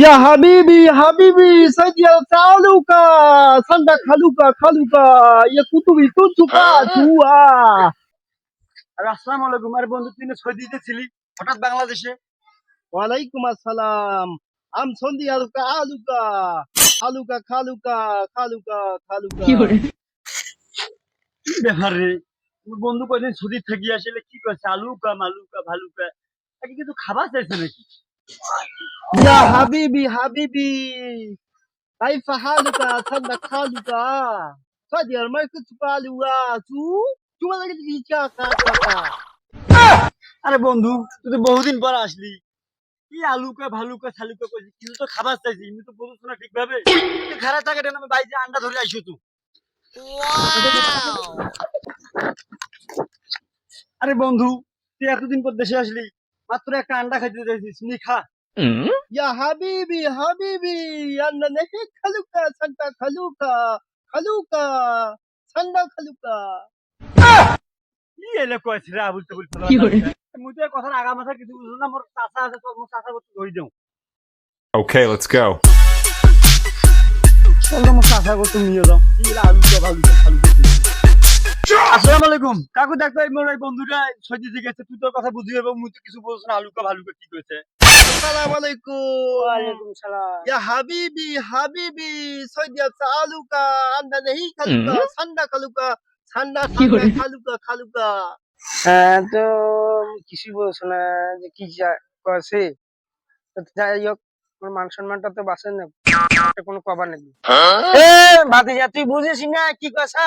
ইয়া হাবিবি হাবিবি সাজিয়া চালুকা সান্দা খালুকা খালুকা ইয়া কুতুবি কুতুকা জুয়া। আর আসসালামু আলাইকুম। আর বন্ধু তুই সৌদি ছিলি? হঠাৎ বাংলাদেশে? ওয়ালাইকুম আসসালাম। আম সন্ধি আলুকা আলুকা আলুকা খালুকা খালুকা খালুকা। কি ব্যাপার রে? বন্ধু কদিন সৌদি থাকি আসলে কি করছে? আলুকা মালুকা ভালুকা। তাকে কিন্তু খাবার চাইছে নাকি? يا حبيبي حبيبي كيف حالك صندق خالك صدير ما كنت قالوا شو شو ما لقيت كا كا كا আরে বন্ধু তুই তো বহুদিন পর আসলি কি আলুকা ভালুকা শালুকা কইছিস কিছু তো খাবার চাইছি আমি তো বলছ না ঠিকভাবে তুই খারাপ থাকে আমি বাইরে আন্ডা ধরে আইসো তুই আরে বন্ধু তুই এতদিন পর দেশে আসলি মাত্র একটা আন্ডা খাইতে চাইছিস নিখা ইয়া হাবিবি হাবিবি আন্ডা নেখে খালুকা সান্টা খালুকা খালুকা সান্ডা খালুকা কি এলে কয়েছে রে আবুল তাবুল মুই তো কথার আগা মাথা কিছু বুঝলো না মোর চাষা আছে তোর মোর চাষা বস্তু ধরি দেও ওকে লেটস গো চলো মোর চাষা করতে নিয়ে যাও কি আলু তো ভালো খালুকা আসসালামু আলাইকুম। কাকু ডাক্তার মনে হয় বন্ধুরা সজি গেছে তুই তোর কথা বুঝি এবং মুই তো কিছু বলছ না আলুকা কি কইছে। হাবিবি হাবিবি আচ্ছা, আলুকা আন্দা ঠান্ডা খালুকা ঠান্ডা খালুকা খালুকা হ্যাঁ তো না যে কি মান সম্মানটা তো বাঁচেন না কোনো কবার নেই বাদে যা তুই বুঝেছি না কি কথা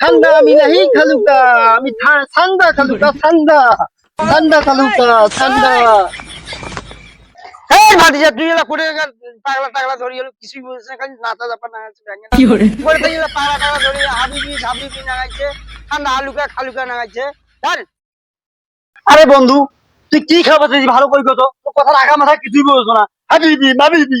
ঠান্ডা আমি নাহি খালুকা আমি থা- ঠান্ডা খালুকা ঠান্ডা ঠান্ডা খালুকা ঠান্ডা এই ভাতিজা তুই এলা করে গেল? পাগলা টাগলা ধরি এলো কিছুই বুঝিস না খালি নাতা জাপা না আছে ব্যাঙে কি করে? করে তুই এলা পাগলা টাগলা ধরি হাবিবি হাবিবি নাগাইছে ঠান্ডা আলু খা খালুকা নাগাইছে ধর। আরে বন্ধু তুই কি খাবার ভালো করি কত? তোর কথার আগা মাথা কিছুই বলছো না। হাবিবি মাবিবি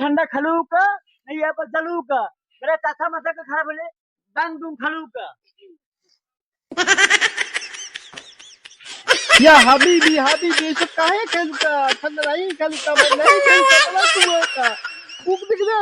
ठंडा खलू का नहीं यहाँ पर जलू का मेरे चाचा माता का खराब बोले दम दुम खलू का या हबीबी हबीबी ये सब काहे खेलता? ठंडा नहीं खेलता, मैं नहीं खेलता तू का उग दिख रहा